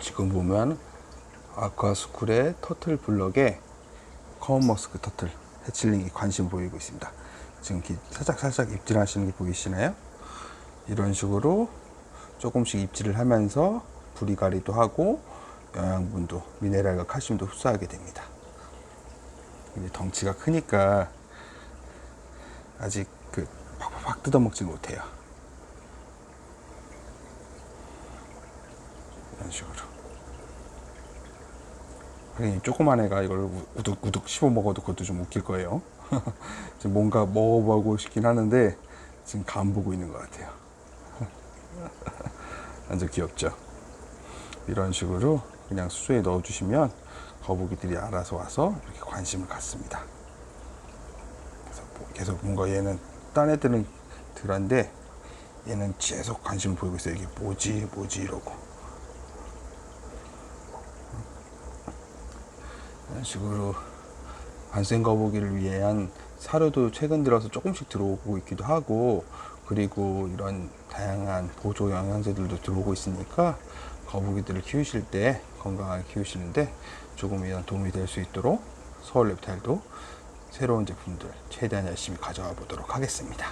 지금 보면 아쿠아스쿨의 터틀 블럭에 커먼 머스크 터틀 해칠링이 관심 보이고 있습니다. 지금 살짝 살짝 입질하시는 게 보이시나요? 이런 식으로 조금씩 입질을 하면서 부리가리도 하고 영양분도 미네랄과 칼슘도 흡수하게 됩니다. 근데 덩치가 크니까 아직 그 팍팍팍 뜯어먹질 못해요. 이런 식으로. 하긴 이 조그만 애가 이걸 우- 우둑우둑 씹어 먹어도 그것도 좀 웃길 거예요. 지금 뭔가 먹어보고 싶긴 하는데 지금 간 보고 있는 것 같아요. 완전 귀엽죠? 이런 식으로 그냥 수조에 넣어 주시면 거북이들이 알아서 와서 이렇게 관심을 갖습니다. 그래서 뭐 계속 뭔가 얘는 딴 애들은 덜한데 얘는 계속 관심을 보이고 있어요. 이게 뭐지, 뭐지 이러고. 이런 식으로 반생 거북이를 위한 사료도 최근 들어서 조금씩 들어오고 있기도 하고 그리고 이런 다양한 보조 영양제들도 들어오고 있으니까 거북이들을 키우실 때 건강하게 키우시는데 조금이라도 도움이 될 수 있도록 서울 랩타일도 새로운 제품들 최대한 열심히 가져와 보도록 하겠습니다.